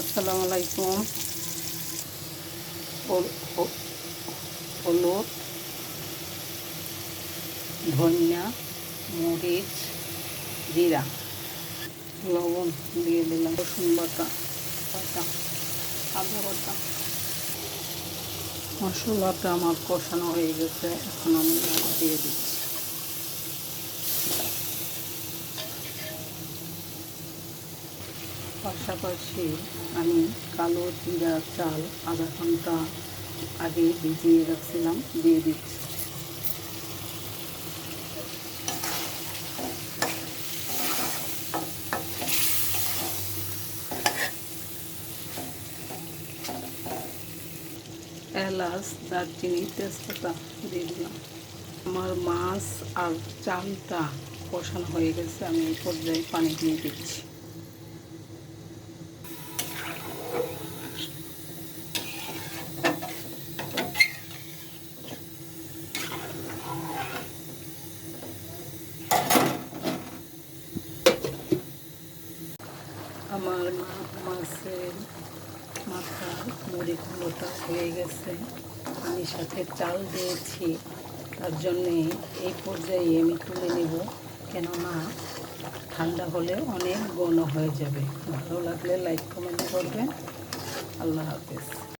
আসসালামু আলাইকুম। হলুদ, ধনিয়া, মরিচ, জিরা। লবণ দিয়ে দিলাম। রসুন বাটা বাটা, আদা বাটা। মশলাটা আমার কষানো হয়ে গেছে। এখন আমি দিয়ে দিচ্ছি। পাশাপাশি আমি কালো জিরা চাল আধা ঘণ্টা আগে ভিজিয়ে রাখছিলাম, দিয়ে দিচ্ছি। এলাচ, দারচিনি, তেজপাতা দিয়ে দিলাম। আমার মাছ আর চালটা কষানো হয়ে গেছে, আমি এই পর্যায়ে পানি দিয়ে দিচ্ছি। আমার মা- মাথা মুড়ি মুড়িগুলোটা হয়ে গেছে। আমি সাথে চাল দিয়েছি। তার জন্যে এই পর্যায়ে আমি তুলে নেব। কেননা ঠান্ডা হলে অনেক গণ হয়ে যাবে। ভালো লাগলে লাইক কমেন্ট করবেন। আল্লাহ হাফেজ।